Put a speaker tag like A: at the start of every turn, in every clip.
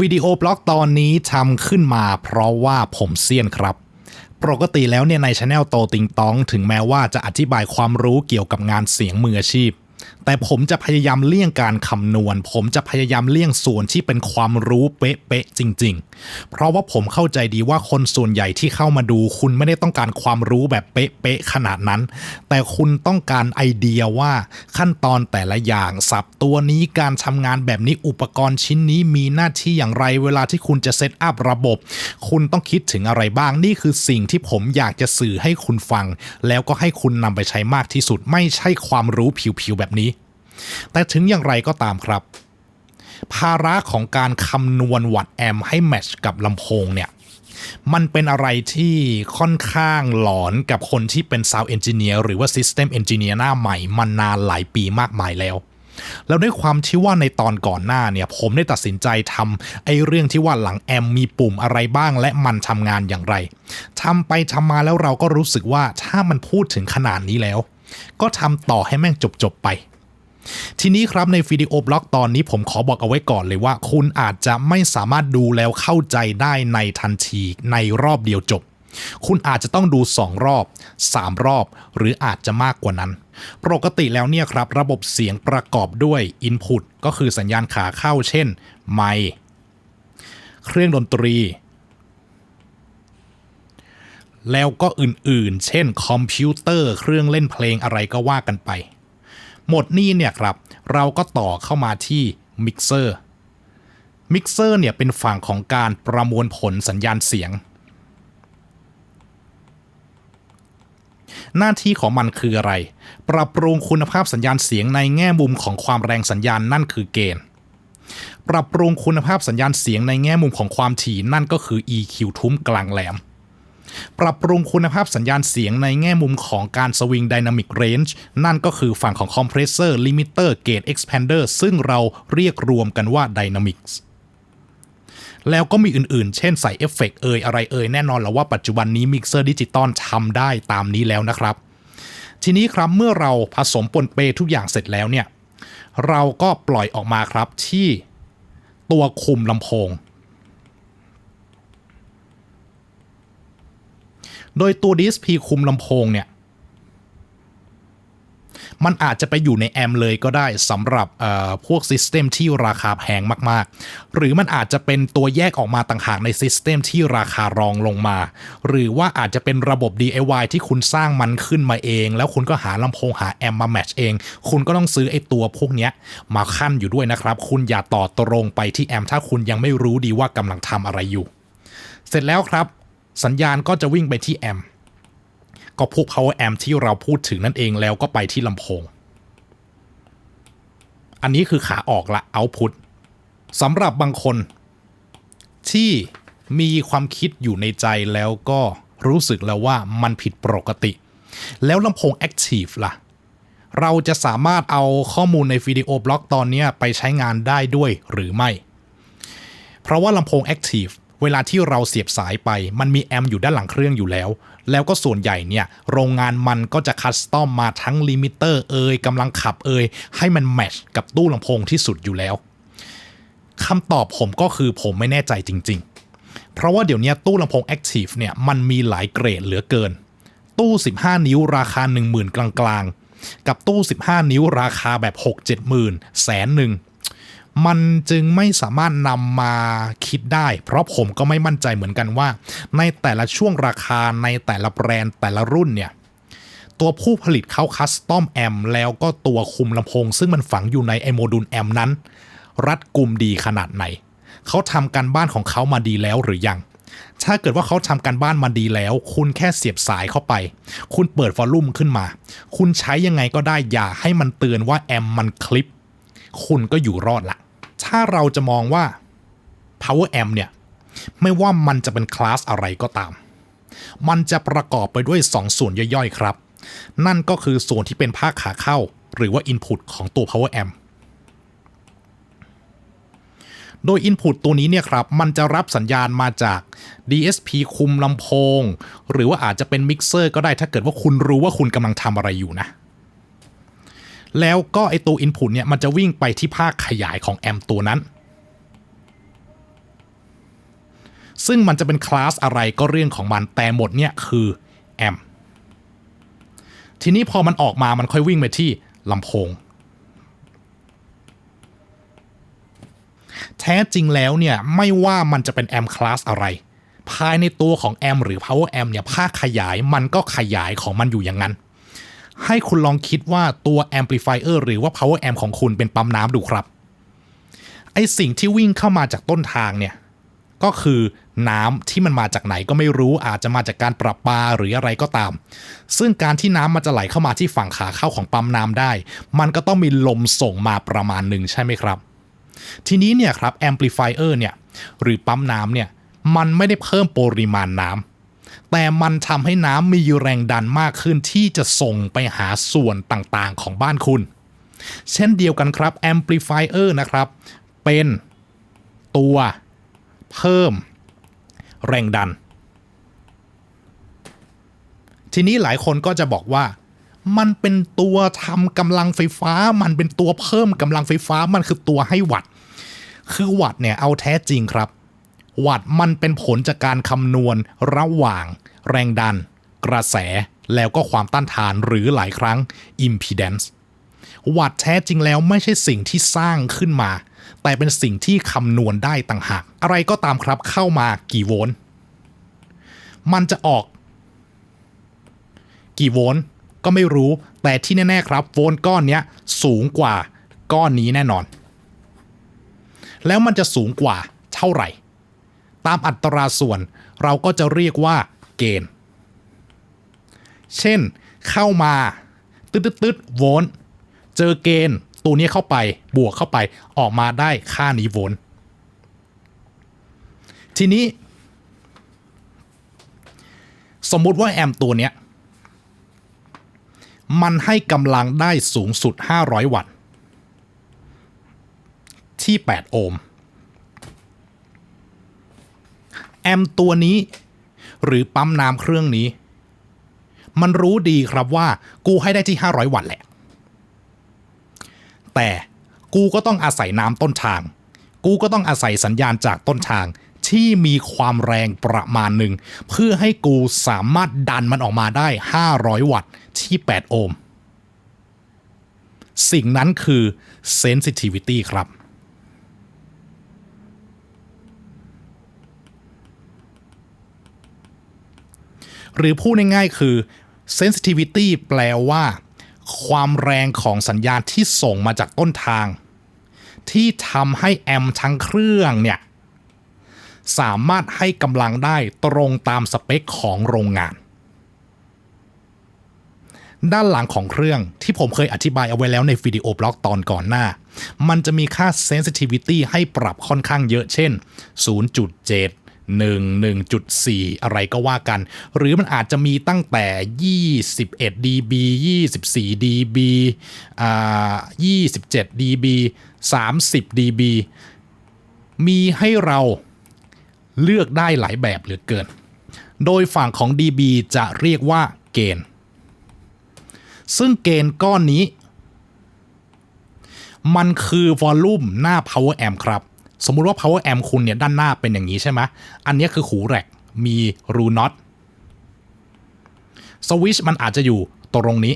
A: วิดีโอบล็อกตอนนี้ทำขึ้นมาเพราะว่าผมเซียนครับ ปกติแล้วเนี่ยในช anel โตติงตอง ถึงแม้ว่าจะอธิบายความรู้เกี่ยวกับงานเสียงมืออาชีพ แต่ผมจะพยายามเลี่ยงการคำนวณ ผมจะพยายามเลี่ยงส่วนที่เป็นความรู้เป๊ะๆจริง ๆ เพราะว่าผมเข้าใจดีว่าคนส่วนใหญ่ที่เข้ามาดูคุณไม่ได้ต้องการความรู้แบบเป๊ะๆขนาดนั้น แต่คุณต้องการไอเดียว่าขั้นตอนแต่ละอย่างสับตัวนี้การทำงานแบบนี้อุปกรณ์ชิ้นนี้มีหน้าที่อย่างไรเวลาที่คุณจะเซตอัพระบบ คุณต้องคิดถึงอะไรบ้างนี่คือสิ่งที่ผมอยากจะสื่อให้คุณฟัง แล้วก็ให้คุณนำไปใช้มากที่สุดไม่ใช่ความรู้ผิวๆแบบนี้ แต่ถึงอย่างไรก็ตามครับ ภาระของการคำนวณวัดแอมให้แมชกับลำโพงเนี่ยมันเป็นอะไรที่ค่อนข้างหลอนกับคนที่เป็น Sound Engineer หรือว่า System Engineer หน้าใหม่มานานหลายปีมากมายแล้ว แล้วด้วยความที่ว่าในตอนก่อนหน้าเนี่ย ผมได้ตัดสินใจทำไอ้เรื่องที่ว่าหลังแอมมีปุ่มอะไรบ้างและมันทำงานอย่างไรทำไปทำมาแล้วเราก็รู้สึกว่าถ้ามันพูดถึงขนาดนี้แล้ว ก็ทำต่อให้แม่งจบๆไป ทีนี้ครับในวิดีโอบล็อกตอนนี้ผมขอบอกเอาไว้ก่อนเลยว่า คุณอาจจะไม่สามารถดูแล้วเข้าใจได้ในทันทีในรอบเดียวจบ คุณอาจจะต้องดู 2 รอบ 3 รอบ หรืออาจจะมากกว่านั้น ปกติแล้วเนี่ยครับ ระบบเสียงประกอบด้วย Input ก็คือสัญญาณขาเข้า เช่น ไมค์เครื่องดนตรี แล้วก็อื่นๆ เช่นคอมพิวเตอร์ เครื่องเล่นเพลงอะไรก็ว่ากันไป หมดนี่เนี่ยครับเราก็ต่อเข้ามาที่มิกเซอร์มิกเซอร์เนี่ยเป็นฝั่งของการประมวลผลสัญญาณเสียง หน้าที่ของมันคืออะไร ปรับปรุงคุณภาพสัญญาณเสียงในแง่มุมของความแรงสัญญาณนั่นคือเกณฑ์ ปรับปรุงคุณภาพสัญญาณเสียงในแง่มุมของความถี่นั่นก็คือ EQ ทุ้มกลางแหลม ปรับปรุงคุณภาพสัญญาณเสียงในแง่มุมของการสวิง Dynamic Range นั่นก็คือฝั่งของ Compressor Limiter Gate Expander ซึ่งเราเรียกรวมกันว่า Dynamics แล้วก็มีอื่นๆ เช่นใส่เอฟเฟกต์เอยอะไรเอยแน่นอนแล้วว่าปัจจุบันนี้มิกเซอร์ดิจิตอลทำได้ตามนี้แล้วนะครับ ทีนี้ครับเมื่อเราผสมปนเปทุกอย่างเสร็จแล้วเนี่ย เราก็ปล่อยออกมาครับที่ตัวคุมลำโพง โดยตัว DSP คุมลำโพงเนี่ย มันอาจจะไปอยู่ในแอมเลยก็ได้สำหรับพวกซิสเต็มที่ราคาแพงมาก ๆ หรือมันอาจจะเป็นตัวแยกออกมาต่างหากในซิสเต็มที่ราคารองลงมา หรือว่าอาจจะเป็นระบบ DIY ที่คุณสร้างมันขึ้นมาเอง แล้วคุณก็หาลำโพงหาแอมมาแมทช์เอง คุณก็ต้องซื้อไอ้ตัวพวกนี้มาขั้นอยู่ด้วยนะครับ คุณอย่าต่อตรงไปที่แอมถ้าคุณยังไม่รู้ดีว่ากำลังทำอะไรอยู่ เสร็จแล้วครับ สัญญาณก็จะวิ่งไปที่แอมก็พวก power amp ที่เราพูดถึงนั่นเองแล้วก็ไปที่ลำโพง อันนี้คือขาออกละ output สำหรับบางคนที่มีความคิดอยู่ในใจแล้วก็รู้สึกแล้วว่ามันผิดปกติ แล้วลำโพง active ล่ะ เราจะสามารถเอาข้อมูลในวิดีโอบล็อกตอนนี้ไปใช้งานได้ด้วยหรือไม่ เพราะว่าลำโพง active เวลาที่เราเสียบสายไป มันมีแอมป์อยู่ด้านหลังเครื่องอยู่แล้ว แล้วก็ส่วนใหญ่เนี่ย โรงงานมันก็จะคัสตอมมาทั้งลิมิเตอร์เอยกำลังขับเอยให้มันแมชกับตู้ลำโพงที่สุดอยู่แล้วคำตอบผมก็คือผมไม่แน่ใจจริง ๆ เพราะว่าเดี๋ยวนี้ตู้ลำโพง Active เนี่ยมันมีหลายเกรดเหลือเกิน ตู้ 15 นิ้วราคา 10,000 กลางๆ กับตู้ 15 นิ้วราคาแบบ 6 7 0 0 0แสนหนึ่ง มันจึงไม่สามารถนำมาคิดได้ เพราะผมก็ไม่มั่นใจเหมือนกันว่า ในแต่ละช่วงราคาในแต่ละแบรนด์แต่ละรุ่นเนี่ยตัวผู้ผลิตเขาคัสตอมแอมแล้วก็ตัวคุมลำโพง ซึ่งมันฝังอยู่ในไอโมดูลแอมนั้น รัดกุมดีขนาดไหน เขาทำการบ้านของเขามาดีแล้วหรือยัง ถ้าเกิดว่าเขาทำการบ้านมาดีแล้ว คุณแค่เสียบสายเข้าไป คุณเปิดวอลลุ่มขึ้นมา คุณใช้ยังไงก็ได้อย่าให้มันเตือนว่าแอมมันคลิป คุณก็อยู่รอดละ ถ้าเราจะมองว่า power amp เนี่ย ไม่ว่ามันจะเป็นคลาสอะไรก็ตาม มันจะประกอบไปด้วย 2 ส่วนย่อยๆ ครับ นั่นก็คือส่วนที่เป็นภาคขาเข้า หรือว่า input ของตัว power amp โดย Input ตัวนี้เนี่ยครับ มันจะรับสัญญาณมาจาก DSP คุมลำโพง หรือว่าอาจจะเป็นมิกเซอร์ก็ได้ถ้าเกิดว่าคุณรู้ว่าคุณกำลังทำอะไรอยู่นะ แล้วก็ไอตัว Input เนี่ยมันจะวิ่งไปที่ภาคขยายของแอมตัวนั้น ซึ่งมันจะเป็นคลาสอะไรก็เรื่องของมันแต่หมดเนี่ยคือแอมทีนี้พอมันออกมามันค่อยวิ่งไปที่ลำโพง แท้จริงแล้วเนี่ยไม่ว่ามันจะเป็นแอมคลาสอะไร ภายในตัวของแอมหรือ power amp เนี่ยภาคขยายมันก็ขยายของมันอยู่อย่างนั้น ให้คุณลองคิดว่าตัว amplifier หรือว่า power amp ของคุณเป็นปั๊มน้ำดูครับ ไอสิ่งที่วิ่งเข้ามาจากต้นทางเนี่ย ก็คือน้ำที่มันมาจากไหนก็ไม่รู้อาจจะมาจากการประปาหรืออะไรก็ตาม ซึ่งการที่น้ำมันจะไหลเข้ามาที่ฝั่งขาเข้าของปั๊มน้ำได้ มันก็ต้องมีลมส่งมาประมาณหนึ่งใช่ไหมครับ ทีนี้เนี่ยครับ amplifier เนี่ยหรือปั๊มน้ำเนี่ยมันไม่ได้เพิ่มปริมาณน้ำ แต่มันทำให้น้ำมีแรงดันมากขึ้นที่จะส่งไปหาส่วนต่างๆของบ้านคุณ เช่นเดียวกันครับ amplifier นะครับ เป็นตัวเพิ่มแรงดัน ทีนี้หลายคนก็จะบอกว่า มันเป็นตัวทำกำลังไฟฟ้า มันเป็นตัวเพิ่มกำลังไฟฟ้ามันคือตัวให้วัตต์คือวัตต์เนี่ยเอาแท้จริงครับ วัตต์มันเป็นผลจากการคำนวณระหว่าง แรงดัน กระแส แล้วก็ความต้านทานหรือหลายครั้ง impedance วัตต์แท้จริงแล้วไม่ใช่สิ่งที่สร้างขึ้นมา แต่เป็นสิ่งที่คำนวณได้ต่างหาก อะไรก็ตามครับเข้ามากี่โวลต์มันจะออก กี่โวลต์ก็ไม่รู้ แต่ที่แน่ ๆ ครับ โวลต์ก้อนนี้สูงกว่าก้อนนี้แน่นอน แล้วมันจะสูงกว่าเท่าไหร่ ตามอัตราส่วน เราก็จะเรียกว่าเกณฑ์ เช่น เข้ามาตึ๊ดๆๆโวลต์เจอเกณฑ์ตัวนี้เข้าไปบวกเข้าไปออกมาได้ค่านี้โวลต์ทีนี้ สมมุติว่าแอมป์ตัวเนี้ยมันให้กำลังได้สูงสุด 500 วัตต์ ที่ 8 โอห์ม แอมตัวนี้ หรือปั๊มน้ำเครื่องนี้ มันรู้ดีครับว่ากูให้ได้ที่ 500 วัตต์แหละ แต่กูก็ต้องอาศัยน้ำต้นทาง กูก็ต้องอาศัยสัญญาณจากต้นทางที่มีความแรงประมาณหนึ่ง เพื่อให้กูสามารถดันมันออกมาได้ 500 วัตต์ที่ 8 โอห์ม สิ่งนั้นคือ sensitivity ครับ หรือพูดง่ายๆคือ sensitivity แปลว่า ความแรงของสัญญาณที่ส่งมาจากต้นทาง ที่ทำให้แอมทั้งเครื่องเนี่ยสามารถให้กำลังได้ตรงตามสเปคของโรงงาน ด้านหลังของเครื่องที่ผมเคยอธิบายเอาไว้แล้วในวิดีโอบล็อกตอนก่อนหน้า มันจะมีค่า sensitivity ให้ปรับค่อนข้างเยอะเช่น 0.7 1 1.4 อะไรก็ว่ากัน หรือมันอาจจะมีตั้งแต่ 21 dB 24 dB อ่า27 dB 30 dB มีให้เราเลือกได้หลายแบบเหลือเกิน โดยฝั่งของ dB จะเรียกว่าเกณฑ์ ซึ่งเกณฑ์ก้อนนี้ มันคือวอลลุ่มหน้า power amp ครับ สมมุติว่า power amp คุณเนี่ยด้านหน้าเป็นอย่างนี้ใช่ไหมอันนี้คือหูแร็กมีรูน็อตสวิชมันอาจจะอยู่ตรงนี้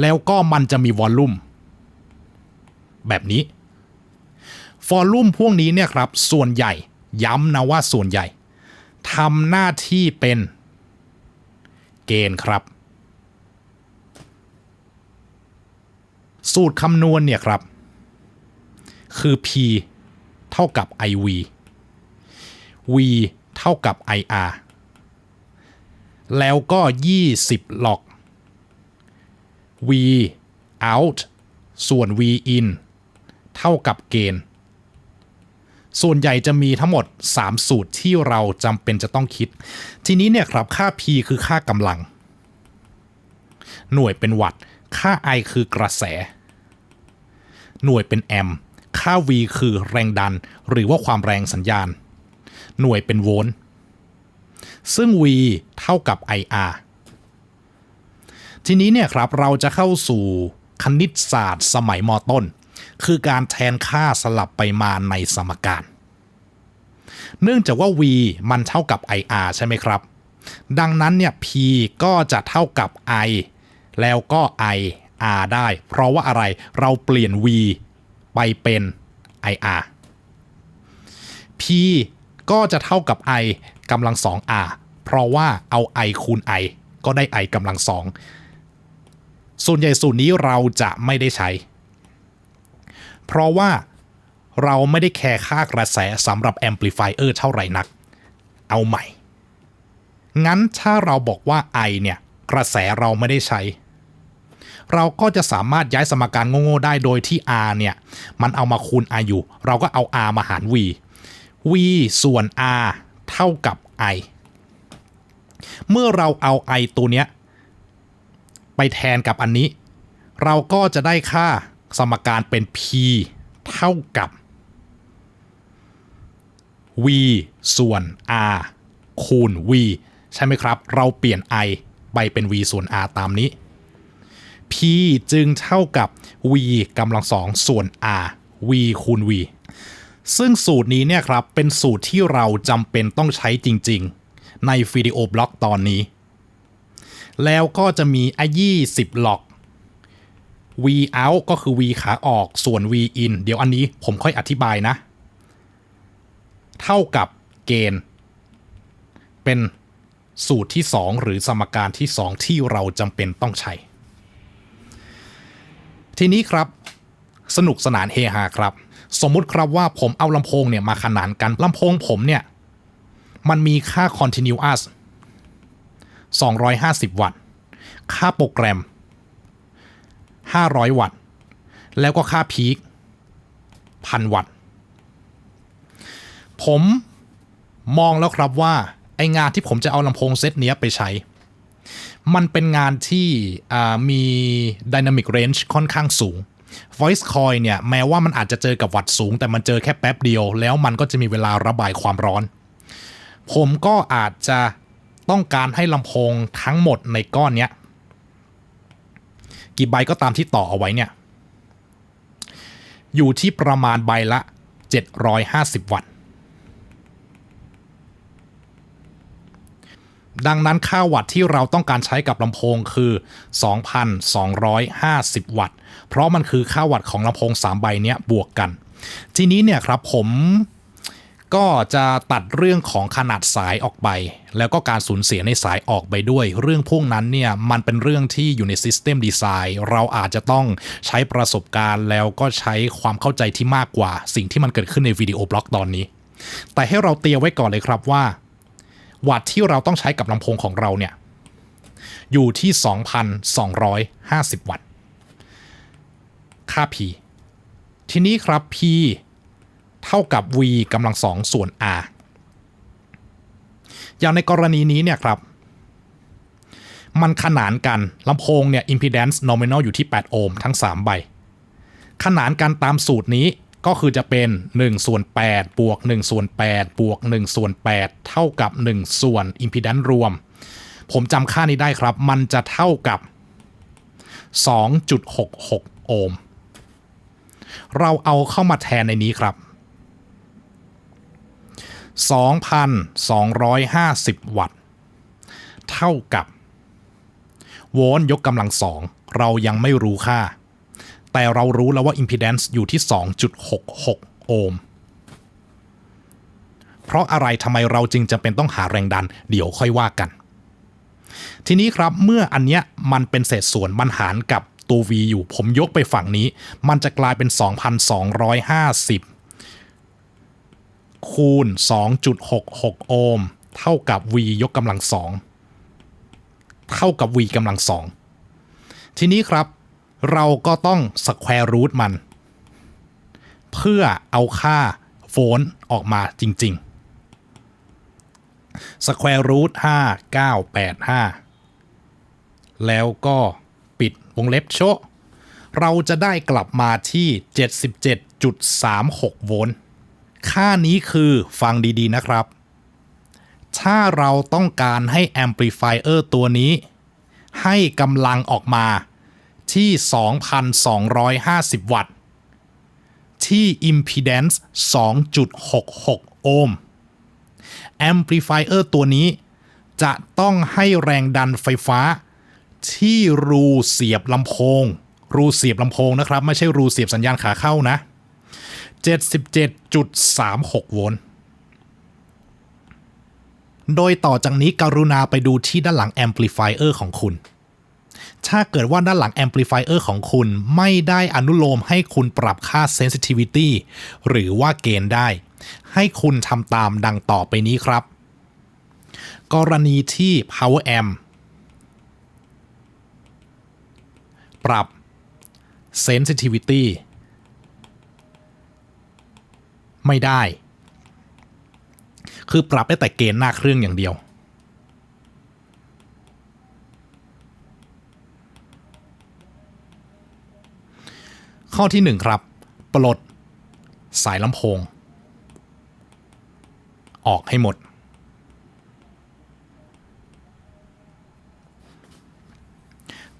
A: แล้วก็มันจะมีวอลลุ่มแบบนี้วอลลุ่มพวกนี้เนี่ยครับ ส่วนใหญ่ย้ำนะว่าส่วนใหญ่ทำหน้าที่เป็นเกณฑ์ครับ สูตรคำนวณเนี่ยครับ คือ P เท่ากับ IV V เท่ากับ IR แล้วก็ 20 log V out ส่วน V in เท่ากับเกณฑ์ ส่วนใหญ่จะมีทั้งหมด 3 สูตรที่เราจำเป็นจะต้องคิด ทีนี้เนี่ยครับ ค่า P คือค่ากำลัง หน่วยเป็นวัตต์ ค่า I คือกระแส หน่วยเป็นแอมป์ ค่า V คือแรงดัน หรือว่าความแรงสัญญาณ หน่วยเป็นโวลต์ซึ่ง V เท่ากับ IR ทีนี้เนี่ยครับเราจะเข้าสู่คณิตศาสตร์สมัยมต้น คือการแทนค่าสลับไปมาในสมการ เนื่องจากว่า V มันเท่ากับ IR ใช่ไหมครับ ดังนั้นเนี่ย P ก็จะเท่ากับ I แล้วก็ IR ได้ เพราะว่าอะไรเราเปลี่ยน V ไปเป็น IR P ก็จะเท่ากับ I กำลังสอง R เพราะว่าเอา I คูณ I ก็ได้ I กำลังสองส่วนใหญ่สูตรนี้เราจะไม่ได้ใช้ เพราะว่าเราไม่ได้แคร์ค่ากระแสสำหรับแอมพลิฟายเออร์เท่าไหร่นัก เอาใหม่ งั้นถ้าเราบอกว่า I เนี่ย กระแสเราไม่ได้ใช้ เราก็จะสามารถย้ายสมการโง่ๆได้โดยที่ R เนี่ยมันเอามาคูณ I อยู่ เราก็เอา R มาหาร V V ส่วน R เท่ากับ I เมื่อเราเอา I ตัวเนี้ยไปแทนกับอันนี้ เราก็จะได้ค่าสมการเป็น P เท่ากับ v ส่วน r คูณ v ใช่ไหมครับ เราเปลี่ยน i ไปเป็น v ส่วน r ตามนี้ p จึงเท่ากับ v กำลังสองส่วน r v คูณ v ซึ่งสูตรนี้เนี่ยครับ เป็นสูตรที่เราจำเป็นต้องใช้จริง ๆ ในวิดีโอบล็อกตอนนี้ แล้วก็จะมีไอ้20ล็อก v out ก็คือ v ขาออกส่วน v in เดี๋ยวอันนี้ผมค่อยอธิบายนะ เท่ากับเกณฑ์ เป็นสูตรที่ 2 หรือสมการที่ 2 ที่เราจำเป็นต้องใช้ ทีนี้ครับสนุกสนานเฮฮาครับ สมมุติครับว่าผมเอาลำโพงเนี่ยมาขนานกันลำโพงผมเนี่ย มันมีค่า continuous 250 วัตต์ ค่าโปรแกรม 500 วัตต์ แล้วก็ค่าพีคพันวัตต์ ผมมองแล้วครับว่า ไองานที่ผมจะเอาลำโพงเซตเนี้ยไปใช้ มันเป็นงานที่มี Dynamic Range ค่อนข้างสูง Voice Coil เนี่ยแม้ว่ามันอาจจะเจอกับวัตต์สูง แต่มันเจอแค่แป๊บเดียว แล้วมันก็จะมีเวลาระบายความร้อน ผมก็อาจจะต้องการให้ลำโพงทั้งหมดในก้อนเนี้ยกี่ใบก็ตามที่ต่อเอาไว้เนี่ย อยู่ที่ประมาณใบละ 750 วัตต์ ดังนั้นค่าวัตต์ที่เราต้องการใช้กับลำโพงคือ 2,250 วัตต์ เพราะมันคือค่าวัตต์ของลำโพง 3 ใบเนี้ยบวกกัน ทีนี้เนี่ยครับผมก็จะตัดเรื่องของขนาดสายออกไป แล้วก็การสูญเสียในสายออกไปด้วย เรื่องพวกนั้นเนี่ยมันเป็นเรื่องที่อยู่ใน System Design เราอาจจะต้องใช้ประสบการณ์แล้วก็ใช้ความเข้าใจที่มากกว่า สิ่งที่มันเกิดขึ้นในวิดีโอบล็อกตอนนี้ แต่ให้เราเตียไว้ก่อนเลยครับว่า วัตต์ที่เราต้องใช้กับลำโพงของเราเนี่ย อยู่ที่ 2,250 วัตต์ ค่า P ทีนี้ครับ P เท่ากับ v กำลังสองส่วน r อย่างในกรณีนี้เนี่ยครับ มันขนานกันลำโพงเนี่ย impedance nominal อยู่ที่ 8 โอห์มทั้ง 3 ใบ ขนานกันตามสูตรนี้ ก็คือจะเป็น1ส่วน8บวก1ส่วน8บวก1ส่วน8เท่ากับ 1 ส่วน impedance รวม ผมจำค่านี้ได้ครับ มันจะเท่ากับ 2.66 โอห์ม เราเอาเข้ามาแทนในนี้ครับ 2,250 วัตต์ เท่ากับ โวลต์ยกกำลังสอง เรายังไม่รู้ค่า แต่เรารู้แล้วว่า impedance อยู่ที่ 2.66 โอห์ม เพราะอะไรทำไมเราจึงจำเป็นต้องหาแรงดัน เดี๋ยวค่อยว่ากัน ทีนี้ครับเมื่ออันเนี้ยมันเป็นเศษส่วนมันหารกับตัว v อยู่ผมยกไปฝั่งนี้ มันจะกลายเป็น 2,250 คูณ 2.66 โอห์ม เท่ากับ v ยกกำลังสองเท่ากับ v กำลังสองทีนี้ครับ เราก็ต้องสแควร์รูทมัน เพื่อเอาค่าโวลต์ออกมาจริงๆสแควร์รูท5985แล้วก็ปิดวงเล็บโชเราจะได้กลับมาที่ 77.36 โวลต์ ค่านี้คือฟังดีๆนะครับ ถ้าเราต้องการให้ Amplifier ตัวนี้ ให้กำลังออกมา ที่ 2,250 วัตต์ ที่ Impedance 2.66 โอห์ม Amplifier ตัวนี้จะต้องให้แรงดันไฟฟ้า ที่รูเสียบลำโพง รูเสียบลำโพงนะครับ ไม่ใช่รูเสียบสัญญาณขาเข้านะ 77.36 โวลต์ โดยต่อจากนี้กรุณาไปดูที่ด้านหลัง Amplifier ของคุณ ถ้าเกิดว่าด้านหลัง Amplifier ของคุณไม่ได้อนุโลมให้คุณปรับค่า Sensitivity หรือว่าเกณฑ์ได้ ให้คุณทำตามดังต่อไปนี้ครับ กรณีที่ Power Amp ปรับ Sensitivity ไม่ได้ คือปรับได้แต่เกณฑ์หน้าเครื่องอย่างเดียว ข้อที่ 1 ครับ ปลด สายลำโพง ออกให้หมด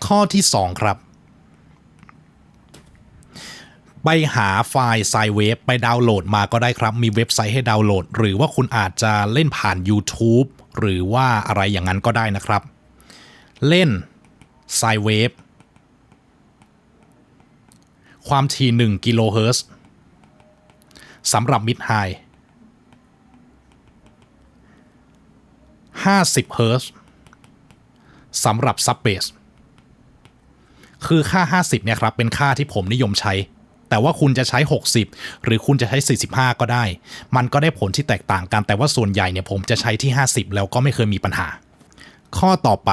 A: ข้อที่ 2 ครับ ไปหาไฟล์ไซเวฟไปดาวน์โหลดมาก็ได้ครับ มีเว็บไซต์ให้ดาวน์โหลด หรือว่าคุณอาจจะเล่นผ่าน YouTube หรือว่าอะไรอย่างนั้นก็ได้นะครับ เล่นไซเวฟ ความถี่1กิโลเฮิรตซ์สำหรับมิดไฮ50เฮิรตซ์สำหรับซับเบสคือค่า 50เนี่ยครับเป็นค่าที่ผมนิยมใช้ แต่ว่าคุณจะใช้ 60 หรือคุณจะใช้ 45 ก็ได้ มันก็ได้ผลที่แตกต่างกัน แต่ว่าส่วนใหญ่เนี่ยผมจะใช้ที่ 50 แล้วก็ไม่เคยมีปัญหา ข้อต่อไป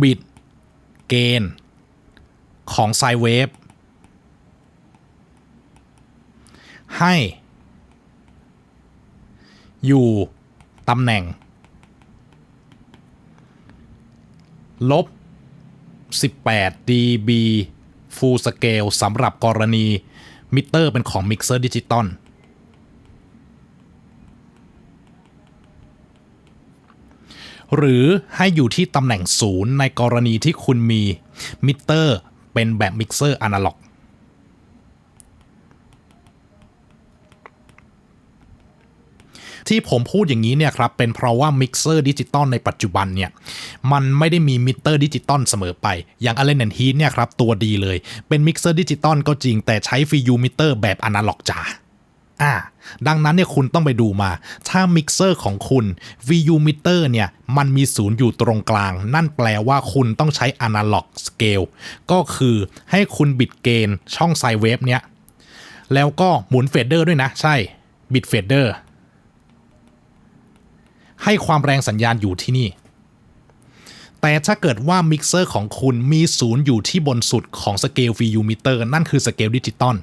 A: บิดเกณฑ์ ของไซเวฟให้ อยู่ตำแหน่ง ลบ 18 dB full scale สำหรับกรณี มิเตอร์เป็นของ Mixer Digital หรือให้อยู่ที่ตำแหน่งศูนย์ในกรณีที่คุณมีมิเตอร์ เป็นแบบมิกเซอร์อนาล็อกที่ผมพูดอย่างนี้เนี่ยครับ เป็นเพราะว่ามิกเซอร์ดิจิตอลในปัจจุบันเนี่ย มันไม่ได้มีมิเตอร์ดิจิตอลเสมอไป อย่างอเลนแอนฮีทเนี่ยครับ ตัวดีเลย เป็นมิกเซอร์ดิจิตอลก็จริงแต่ใช้ฟิวมิเตอร์แบบอนาล็อกจ้า อ่าดังนั้นเนี่ยคุณต้องไปดูมา ถ้ามิกเซอร์ของคุณ VU meter เนี่ยมันมีศูนย์อยู่ตรงกลาง นั่นแปลว่าคุณต้องใช้ analog scale ก็คือให้คุณบิดเกณฑ์ช่องไซเวฟเนี่ยแล้วก็หมุนเฟดเดอร์ด้วยนะ ใช่ บิดเฟดเดอร์ ให้ความแรงสัญญาณอยู่ที่นี่ แต่ถ้าเกิดว่ามิกเซอร์ของคุณมีศูนย์อยู่ที่บนสุดของสเกล VU meter นั่นคือสเกลดิจิตอล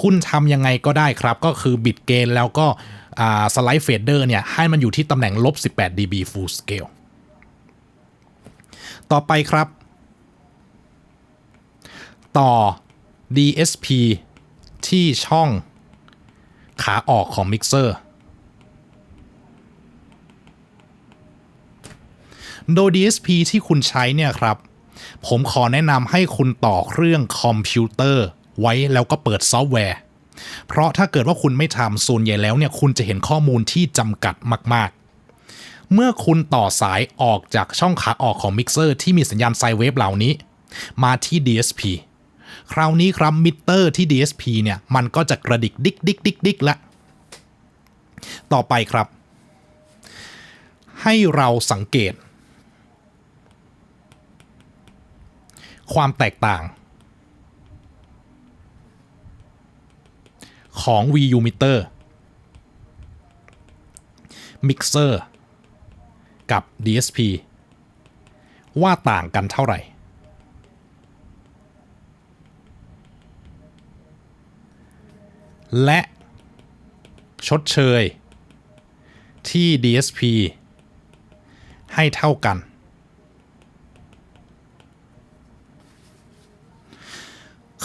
A: คุณทำยังไงก็ได้ครับ ก็คือบิดเกณฑ์แล้วก็สไลด์เฟดเดอร์เนี่ยให้มันอยู่ที่ตำแหน่งลบ18 dB full scale ต่อไปครับ ต่อ DSP ที่ช่องขาออกของมิกเซอร์ โดย DSP ที่คุณใช้เนี่ยครับ ผมขอแนะนำให้คุณต่อเครื่องคอมพิวเตอร์ ไว้แล้วก็เปิดซอฟต์แวร์ เพราะถ้าเกิดว่าคุณไม่ทำส่วนใหญ่แล้วเนี่ยคุณจะเห็นข้อมูลที่จำกัดมาก ๆ เมื่อคุณต่อสายออกจากช่องขาออกของมิกเซอร์ที่มีสัญญาณไซเวฟเหล่านี้ มาที่ DSP คราวนี้ครับมิเตอร์ที่ DSP เนี่ยมันก็จะกระดิกดิกดิกดิกดิกละต่อไปครับ ให้เราสังเกต ความแตกต่าง ของ VU meter mixer กับ DSP ว่าต่างกันเท่าไหร่ และชดเชยที่ DSP ให้เท่ากัน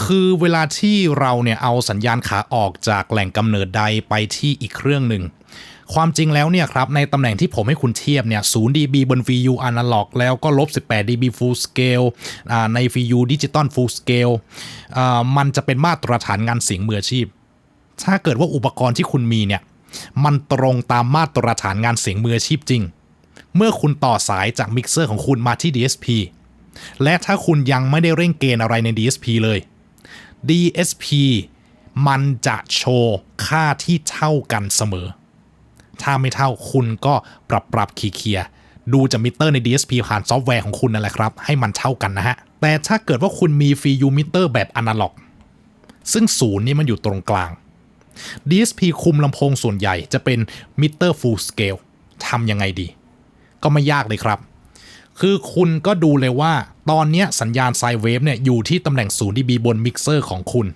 A: คือเวลาที่เราเนี่ยเอาสัญญาณขาออกจากแหล่งกำเนิดใดไปที่อีกเครื่องหนึ่ง ความจริงแล้วเนี่ยครับในตำแหน่งที่ผมให้คุณเทียบเนี่ย 0 dB บน VU Analog แล้วก็ลบ 18 dB Full Scale ใน VU Digital Full Scale มันจะเป็นมาตรฐานงานเสียงมืออาชีพ ถ้าเกิดว่าอุปกรณ์ที่คุณมีเนี่ย มันตรงตามมาตรฐานงานเสียงมืออาชีพจริง เมื่อคุณต่อสายจากมิกเซอร์ของคุณมาที่ DSP และถ้าคุณยังไม่ได้เร่งเกณฑ์อะไรใน DSP เลย DSP มันจะโชว์ค่าที่เท่ากันเสมอ ถ้าไม่เท่าคุณก็ปรับปรับขีเคียดูจากมิเตอร์ใน DSP ผ่านซอฟต์แวร์ของคุณนั่นแหละครับ ให้มันเท่ากันนะฮะ แต่ถ้าเกิดว่าคุณมีฟียูมิเตอร์แบบอนาล็อก ซึ่งศูนย์นี่มันอยู่ตรงกลาง DSP คุมลำโพงส่วนใหญ่จะเป็นมิเตอร์ full scale ทำยังไงดี ก็ไม่ยากเลยครับ คือคุณก็ดูเลยว่า ตอนนี้สัญญาณไซเวฟเนี่ยอยู่ที่ตำแหน่ง0 dB บนมิกเซอร์ของคุณ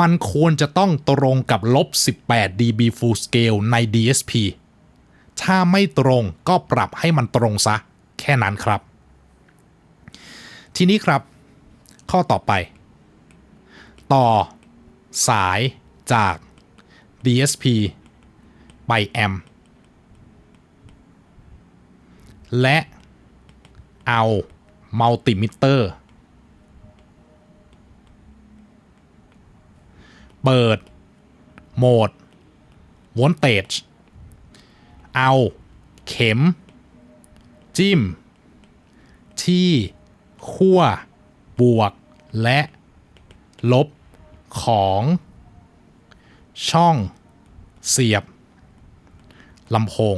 A: มันควรจะต้องตรงกับลบ18 dB full scale ใน DSP ถ้าไม่ตรงก็ปรับให้มันตรงซะ แค่นั้นครับ ทีนี้ครับ ข้อต่อไป ต่อสายจาก DSP ไป M และ เอามัลติมิเตอร์เปิด โหมดโวลเตจเอา เข็ม จิ้ม ที่ขั้วบวก และ ลบ ของ ช่อง เสียบลำโพง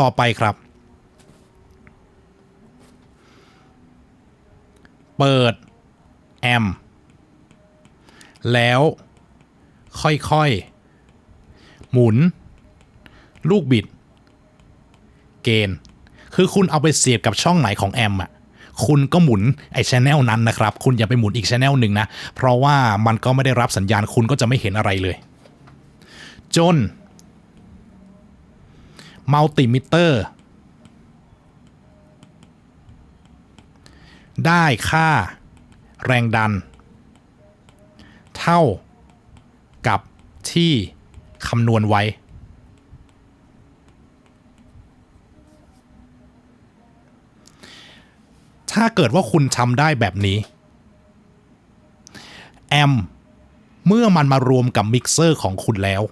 A: ต่อไปครับ เปิด แอม แล้วค่อยๆ หมุน ลูกบิด เกณฑ์ คือคุณเอาไปเสียบกับช่องไหนของแอมอะคุณก็หมุนไอ้ชแนลนั้นนะครับ คุณอย่าไปหมุนอีกชแนลหนึ่งนะ เพราะว่ามันก็ไม่ได้รับสัญญาณคุณก็จะไม่เห็นอะไรเลย จน มัลติมิเตอร์ ได้ค่าแรงดัน เท่ากับที่คำนวณไว้ ถ้าเกิดว่าคุณทำได้แบบนี้ แอม เมื่อมันมารวมกับมิกเซอร์ของคุณแล้ว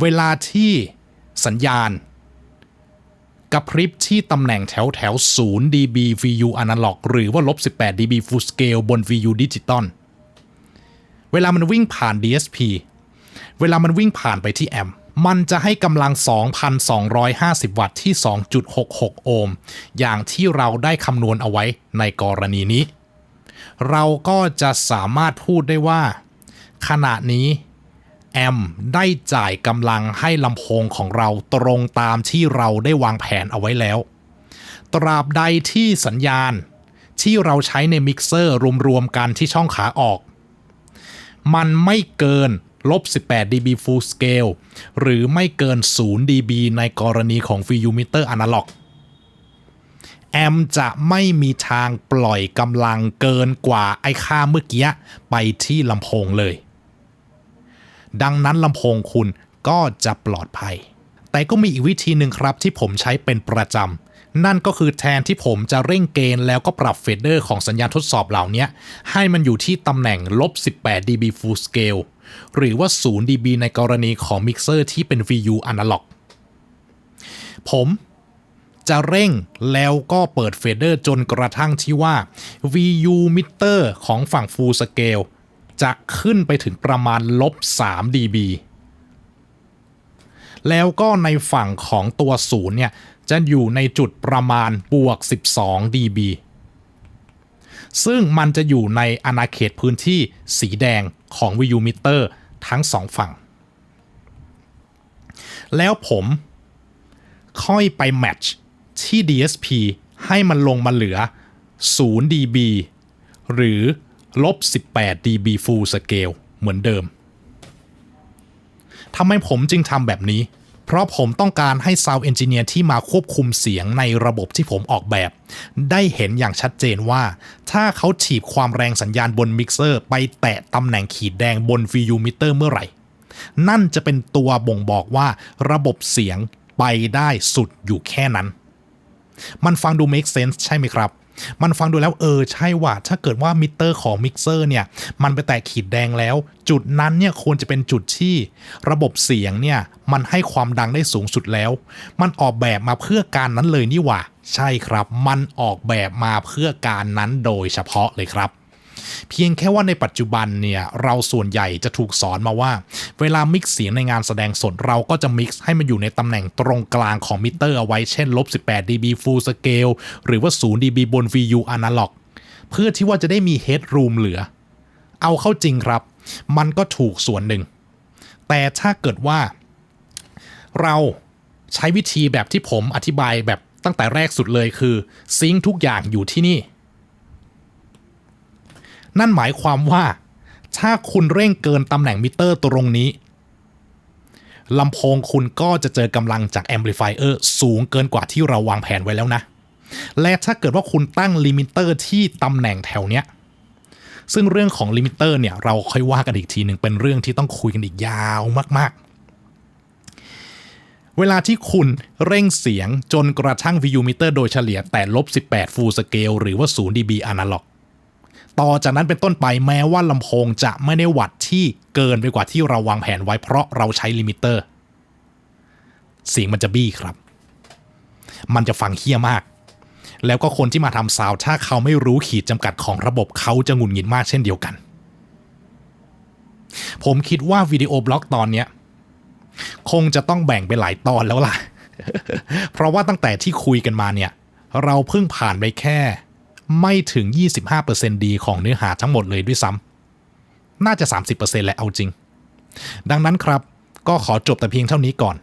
A: เวลาที่ สัญญาณ กระพริบที่ตำแหน่งแถวแถว0 dB VU Analog หรือว่าลบ18 dB Full Scale บน VU Digital เวลามันวิ่งผ่าน DSP เวลามันวิ่งผ่านไปที่แอมป์มันจะให้กำลัง 2,250 วัตต์ที่ 2.66 โอห์ม อย่างที่เราได้คำนวณเอาไว้ในกรณีนี้ เราก็จะสามารถพูดได้ว่า ขณะนี้ แอมได้จ่ายกำลังให้ลำโพงของเราตรงตามที่เราได้วางแผนเอาไว้แล้ว ตราบใดที่สัญญาณที่เราใช้ในมิกเซอร์รวมๆกันที่ช่องขาออก มันไม่เกินลบ 18 dB full scale หรือไม่เกิน 0 dB ในกรณีของฟิวมิเตอร์อนาล็อกแอมจะไม่มีทางปล่อยกำลังเกินกว่าไอ้ค่าเมื่อกี้ไปที่ลำโพงเลย ดังนั้นลำโพงคุณก็จะปลอดภัย แต่ก็มีอีกวิธีหนึ่งครับที่ผมใช้เป็นประจำ นั่นก็คือแทนที่ผมจะเร่งเกณฑ์แล้วก็ปรับเฟดเดอร์ของสัญญาณทดสอบเหล่านี้ให้มันอยู่ที่ตำแหน่งลบ 18 dB full scale หรือว่า 0 dB ในกรณีของมิกเซอร์ที่เป็น VU Analog ผมจะเร่งแล้วก็เปิดเฟดเดอร์จนกระทั่งที่ว่า VU meter ของฝั่ง Full Scale จะขึ้นไปถึงประมาณลบ 3 dB แล้วก็ในฝั่งของตัวศูนย์เนี่ย จะอยู่ในจุดประมาณบวก 12 dB ซึ่งมันจะอยู่ในอาณาเขตพื้นที่สีแดงของ VU meter ทั้งสองฝั่ง แล้วผมค่อยไปแมทช์ที่ DSP ให้มันลงมาเหลือ 0 dB หรือ ลบ 18 dB full scale เหมือนเดิมทำไมผมจึงทำแบบนี้ เพราะผมต้องการให้ Sound Engineer ที่มาควบคุมเสียงในระบบที่ผมออกแบบ ได้เห็นอย่างชัดเจนว่า ถ้าเขาถีบความแรงสัญญาณบนมิกเซอร์ไปแตะตำแหน่งขีดแดงบน VU meter เมื่อไหร่ นั่นจะเป็นตัวบ่งบอกว่าระบบเสียงไปได้สุดอยู่แค่นั้น มันฟังดู make sense ใช่ไหมครับ มันฟังดูแล้วเออใช่ว่าถ้าเกิดว่ามิเตอร์ของมิกเซอร์เนี่ยมันไปแตะขีดแดงแล้ว จุดนั้นเนี่ยควรจะเป็นจุดที่ระบบเสียงเนี่ยมันให้ความดังได้สูงสุดแล้ว มันออกแบบมาเพื่อการนั้นเลยนี่หว่า ใช่ครับ มันออกแบบมาเพื่อการนั้นโดยเฉพาะเลยครับ เพียงแค่ว่าในปัจจุบันเนี่ยเราส่วนใหญ่จะถูกสอนมาว่า เวลามิกซ์เสียงในงานแสดงสดเราก็จะมิกซ์ให้มันอยู่ในตำแหน่งตรงกลางของมิเตอร์เอาไว้เช่นลบ18 dB full scale หรือว่า0 dB บน VU analog เพื่อที่ว่าจะได้มี headroom เหลือ เอาเข้าจริงครับ มันก็ถูกส่วนหนึ่ง แต่ถ้าเกิดว่า เราใช้วิธีแบบที่ผมอธิบายแบบตั้งแต่แรกสุดเลยคือ ซิงค์ทุกอย่างอยู่ที่นี่ นั่นหมายความว่า ถ้าคุณเร่งเกินตำแหน่งมิเตอร์ตรงนี้ลำโพงคุณก็จะเจอกำลังจากแอมพลิฟายเออร์สูงเกินกว่าที่เราวางแผนไว้แล้วนะ และถ้าเกิดว่าคุณตั้งลิมิเตอร์ที่ตำแหน่งแถวเนี้ยซึ่งเรื่องของลิมิเตอร์เนี่ยเราค่อยว่ากันอีกทีหนึ่งเป็นเรื่องที่ต้องคุยกันอีกยาวมาก ๆ เวลาที่คุณเร่งเสียงจนกระทั่ง VU meter โดยเฉลี่ยแต่ลบ 18 full scale หรือว่า 0 dB analog ต่อจากนั้นเป็นต้นไปแม้ว่าลำโพงจะไม่ได้วัดที่เกินไปกว่าที่เราวางแผนไว้เพราะเราใช้ลิมิเตอร์ เสียงมันจะบี้ครับ มันจะฟังเฮี้ยมาก แล้วก็คนที่มาทำซาวด์ถ้าเขาไม่รู้ขีดจำกัดของระบบเขาจะหงุดหงิดมากเช่นเดียวกัน ผมคิดว่าวิดีโอบล็อกตอนเนี้ยคงจะต้องแบ่งเป็นหลายตอนแล้วล่ะ เพราะว่าตั้งแต่ที่คุยกันมาเนี่ย เราเพิ่งผ่านไปแค่ ไม่ถึง 25%ดีของเนื้อหาทั้งหมดเลยด้วยซ้ำน่าจะ 30%แหละเอาจริง ดังนั้นครับก็ขอจบแต่เพียงเท่านี้ก่อน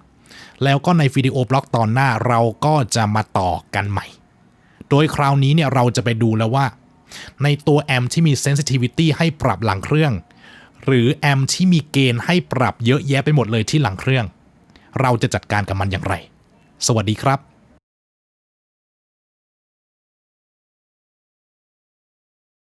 A: แล้วก็ในวิดีโอบล็อกตอนหน้าเราก็จะมาต่อกันใหม่ โดยคราวนี้เนี่ยเราจะไปดูแล้วว่า ในตัวแอมที่มี sensitivity ให้ปรับหลังเครื่อง หรือแอมที่มีเกณฑ์ให้ปรับเยอะแยะไปหมดเลยที่หลังเครื่อง เราจะจัดการกับมันอย่างไร สวัสดีครับ